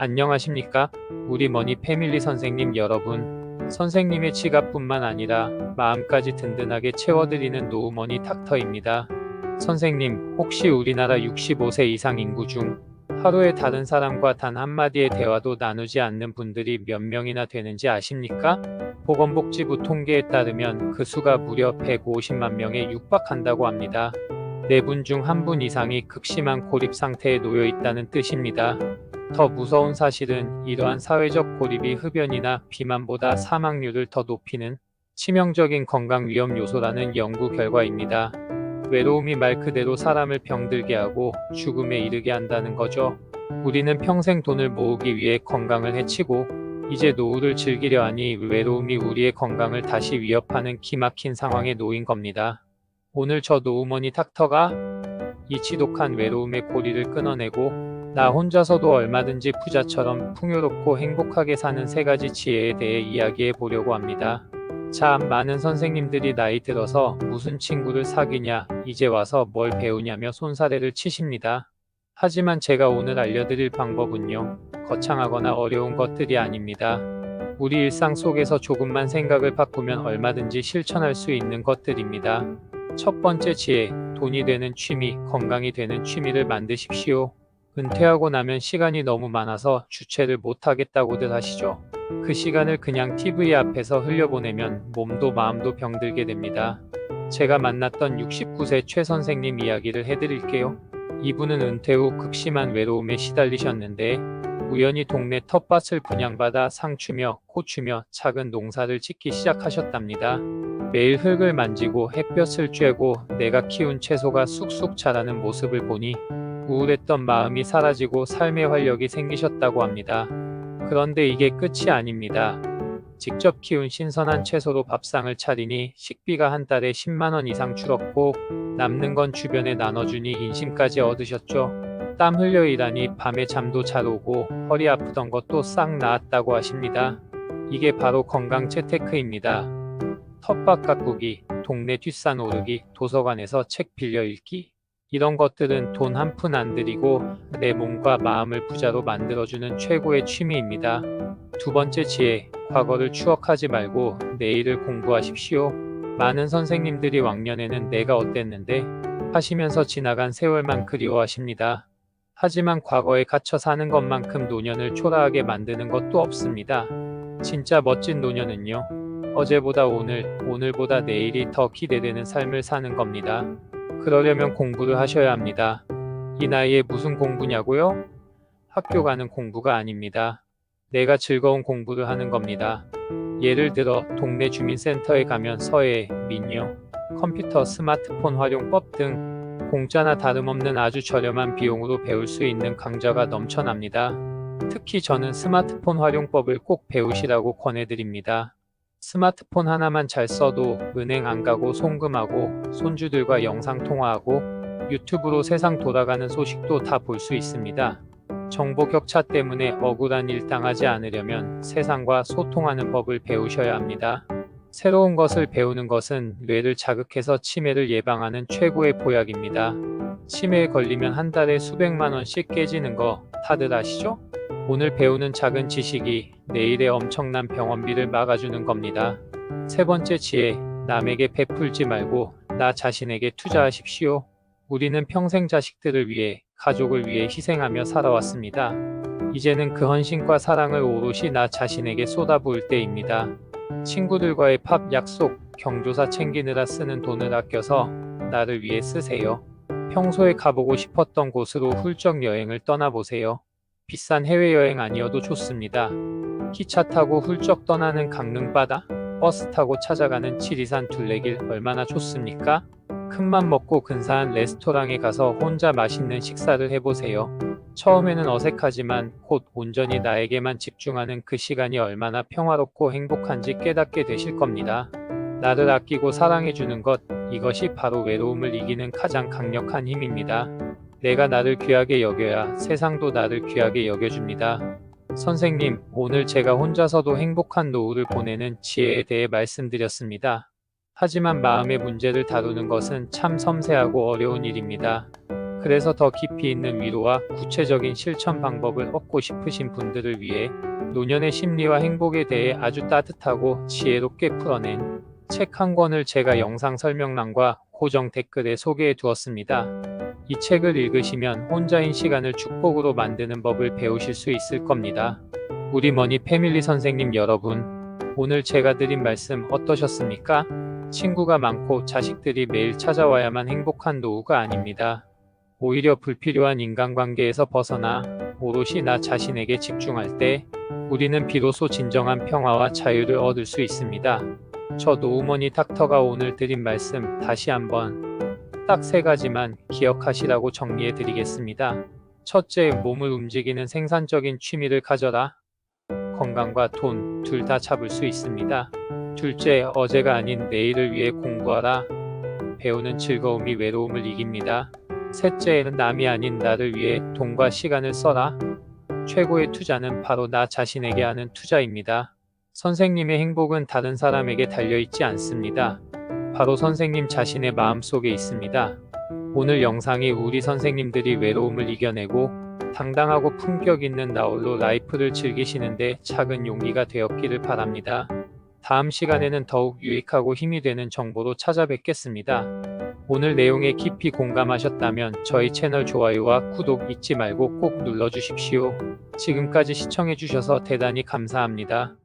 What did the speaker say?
안녕하십니까? 우리 머니 패밀리 선생님 여러분. 선생님의 지갑뿐만 아니라 마음까지 든든하게 채워드리는 노우머니 닥터입니다. 선생님, 혹시 우리나라 65세 이상 인구 중 하루에 다른 사람과 단 한마디의 대화도 나누지 않는 분들이 몇 명이나 되는지 아십니까? 보건복지부 통계에 따르면 그 수가 무려 150만 명에 육박한다고 합니다. 네 분 중 한 분 이상이 극심한 고립 상태에 놓여 있다는 뜻입니다. 더 무서운 사실은 이러한 사회적 고립이 흡연이나 비만보다 사망률을 더 높이는 치명적인 건강 위험 요소라는 연구 결과입니다. 외로움이 말 그대로 사람을 병들게 하고 죽음에 이르게 한다는 거죠. 우리는 평생 돈을 모으기 위해 건강을 해치고 이제 노후를 즐기려 하니 외로움이 우리의 건강을 다시 위협하는 기막힌 상황에 놓인 겁니다. 오늘 저 노우머니 닥터가 이 지독한 외로움의 고리를 끊어내고 나 혼자서도 얼마든지 부자처럼 풍요롭고 행복하게 사는 세 가지 지혜에 대해 이야기해 보려고 합니다. 참 많은 선생님들이 나이 들어서 무슨 친구를 사귀냐, 이제 와서 뭘 배우냐며 손사래를 치십니다. 하지만 제가 오늘 알려드릴 방법은요, 거창하거나 어려운 것들이 아닙니다. 우리 일상 속에서 조금만 생각을 바꾸면 얼마든지 실천할 수 있는 것들입니다. 첫 번째 지혜, 돈이 되는 취미, 건강이 되는 취미를 만드십시오. 은퇴하고 나면 시간이 너무 많아서 주체를 못하겠다고들 하시죠. 그 시간을 그냥 TV 앞에서 흘려보내면 몸도 마음도 병들게 됩니다. 제가 만났던 69세 최 선생님 이야기를 해드릴게요. 이분은 은퇴 후 극심한 외로움에 시달리셨는데 우연히 동네 텃밭을 분양받아 상추며 고추며 작은 농사를 짓기 시작하셨답니다. 매일 흙을 만지고 햇볕을 쬐고 내가 키운 채소가 쑥쑥 자라는 모습을 보니 우울했던 마음이 사라지고 삶의 활력이 생기셨다고 합니다. 그런데 이게 끝이 아닙니다. 직접 키운 신선한 채소로 밥상을 차리니 식비가 한 달에 10만원 이상 줄었고 남는 건 주변에 나눠주니 인심까지 얻으셨죠. 땀 흘려 일하니 밤에 잠도 잘 오고 허리 아프던 것도 싹 나았다고 하십니다. 이게 바로 건강 재테크입니다. 텃밭 가꾸기, 동네 뒷산 오르기, 도서관에서 책 빌려 읽기, 이런 것들은 돈 한 푼 안 들이고 내 몸과 마음을 부자로 만들어주는 최고의 취미입니다. 두 번째 지혜, 과거를 추억하지 말고 내일을 공부하십시오. 많은 선생님들이 왕년에는 내가 어땠는데 하시면서 지나간 세월만 그리워하십니다. 하지만 과거에 갇혀 사는 것만큼 노년을 초라하게 만드는 것도 없습니다. 진짜 멋진 노년은요. 어제보다 오늘, 오늘보다 내일이 더 기대되는 삶을 사는 겁니다. 그러려면 공부를 하셔야 합니다. 이 나이에 무슨 공부냐고요? 학교 가는 공부가 아닙니다. 내가 즐거운 공부를 하는 겁니다. 예를 들어 동네 주민센터에 가면 서예, 민요, 컴퓨터, 스마트폰 활용법 등 공짜나 다름없는 아주 저렴한 비용으로 배울 수 있는 강좌가 넘쳐납니다. 특히 저는 스마트폰 활용법을 꼭 배우시라고 권해드립니다. 스마트폰 하나만 잘 써도 은행 안 가고 송금하고 손주들과 영상 통화하고 유튜브로 세상 돌아가는 소식도 다 볼 수 있습니다. 정보 격차 때문에 억울한 일 당하지 않으려면 세상과 소통하는 법을 배우셔야 합니다. 새로운 것을 배우는 것은 뇌를 자극해서 치매를 예방하는 최고의 보약입니다. 치매에 걸리면 한 달에 수백만 원씩 깨지는 거 다들 아시죠? 오늘 배우는 작은 지식이 내일의 엄청난 병원비를 막아주는 겁니다. 세 번째 지혜, 남에게 베풀지 말고 나 자신에게 투자하십시오. 우리는 평생 자식들을 위해, 가족을 위해 희생하며 살아왔습니다. 이제는 그 헌신과 사랑을 오롯이 나 자신에게 쏟아부을 때입니다. 친구들과의 팝 약속, 경조사 챙기느라 쓰는 돈을 아껴서 나를 위해 쓰세요. 평소에 가보고 싶었던 곳으로 훌쩍 여행을 떠나보세요. 비싼 해외여행 아니어도 좋습니다. 기차 타고 훌쩍 떠나는 강릉 바다, 버스 타고 찾아가는 지리산 둘레길 얼마나 좋습니까? 큰맘 먹고 근사한 레스토랑에 가서 혼자 맛있는 식사를 해보세요. 처음에는 어색하지만 곧 온전히 나에게만 집중하는 그 시간이 얼마나 평화롭고 행복한지 깨닫게 되실 겁니다. 나를 아끼고 사랑해주는 것, 이것이 바로 외로움을 이기는 가장 강력한 힘입니다. 내가 나를 귀하게 여겨야 세상도 나를 귀하게 여겨줍니다. 선생님, 오늘 제가 혼자서도 행복한 노후를 보내는 지혜에 대해 말씀드렸습니다. 하지만 마음의 문제를 다루는 것은 참 섬세하고 어려운 일입니다. 그래서 더 깊이 있는 위로와 구체적인 실천 방법을 얻고 싶으신 분들을 위해 노년의 심리와 행복에 대해 아주 따뜻하고 지혜롭게 풀어낸 책 한 권을 제가 영상 설명란과 고정 댓글에 소개해 두었습니다. 이 책을 읽으시면 혼자인 시간을 축복으로 만드는 법을 배우실 수 있을 겁니다. 우리 머니 패밀리 선생님 여러분, 오늘 제가 드린 말씀 어떠셨습니까? 친구가 많고 자식들이 매일 찾아와야만 행복한 노후가 아닙니다. 오히려 불필요한 인간관계에서 벗어나 오롯이 나 자신에게 집중할 때 우리는 비로소 진정한 평화와 자유를 얻을 수 있습니다. 저 노우머니 닥터가 오늘 드린 말씀 다시 한번 딱 세 가지만 기억하시라고 정리해 드리겠습니다. 첫째, 몸을 움직이는 생산적인 취미를 가져라. 건강과 돈 둘 다 잡을 수 있습니다. 둘째, 어제가 아닌 내일을 위해 공부하라. 배우는 즐거움이 외로움을 이깁니다. 셋째는 남이 아닌 나를 위해 돈과 시간을 써라. 최고의 투자는 바로 나 자신에게 하는 투자입니다. 선생님의 행복은 다른 사람에게 달려있지 않습니다. 바로 선생님 자신의 마음 속에 있습니다. 오늘 영상이 우리 선생님들이 외로움을 이겨내고 당당하고 품격 있는 나홀로 라이프를 즐기시는데 작은 용기가 되었기를 바랍니다. 다음 시간에는 더욱 유익하고 힘이 되는 정보로 찾아뵙겠습니다. 오늘 내용에 깊이 공감하셨다면 저희 채널 좋아요와 구독 잊지 말고 꼭 눌러주십시오. 지금까지 시청해주셔서 대단히 감사합니다.